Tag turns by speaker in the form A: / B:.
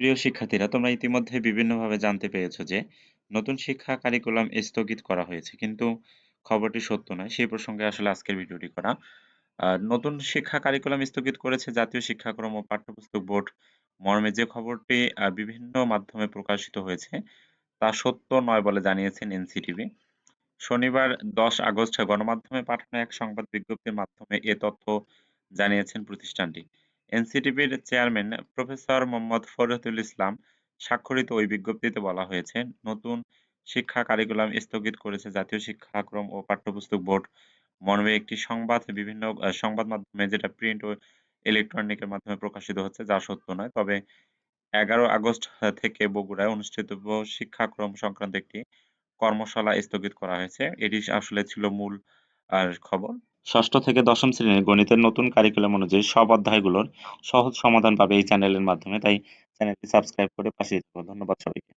A: প্রিয় শিক্ষার্থীরা, তোমরা ইতিমধ্যে বিভিন্নভাবে জানতে পেরেছ যে, নতুন শিক্ষা কারিকুলাম স্থগিত করা হয়েছে। কিন্তু খবরটি সত্য নয়। সেই প্রসঙ্গে আসলে আজকের ভিডিওটি করা। নতুন শিক্ষা কারিকুলাম স্থগিত করেছে জাতীয় শিক্ষাক্রম ও পাঠ্যপুস্তক বোর্ড মর্মে যে খবরটি বিভিন্ন মাধ্যমে প্রকাশিত হয়েছে, তা সত্য নয় বলে জানিয়েছেন এনসিটিভি। শনিবার ১০ আগস্ট গণমাধ্যমে পাঠানো এক সংবাদ বিজ্ঞপ্তির মাধ্যমে এ তথ্য জানিয়েছেন প্রতিষ্ঠানটি। এনসিটিবির চেয়ারম্যান প্রফেসর মোহাম্মদ ফরিদুল ইসলাম স্বাক্ষরিত ওই বিজ্ঞপ্তিতে বলা হয়েছে, নতুন শিক্ষা কারিকুলাম স্থগিত করেছে জাতীয় শিক্ষাক্রম ও পাঠ্যপুস্তক বোর্ড মর্মে একটি সংবাদ বিভিন্ন সংবাদ মাধ্যমে যেটা প্রিন্ট ও ইলেকট্রনিকের মাধ্যমে প্রকাশিত হচ্ছে, যা সত্য নয়। তবে ১১ আগস্ট থেকে বগুড়ায় অনুষ্ঠিত শিক্ষাক্রম সংক্রান্ত একটি কর্মশালা স্থগিত করা হয়েছে। এটি আসলে ছিল মূল আর খবর। ষষ্ঠ থেকে দশম শ্রেণির গণিতের নতুন কারিকুলাম অনুযায়ী সব অধ্যায়গুলোর সহজ সমাধান পাবে এই চ্যানেলের মাধ্যমে। তাই চ্যানেলটি সাবস্ক্রাইব করে পাশে। ধন্যবাদ সবাইকে।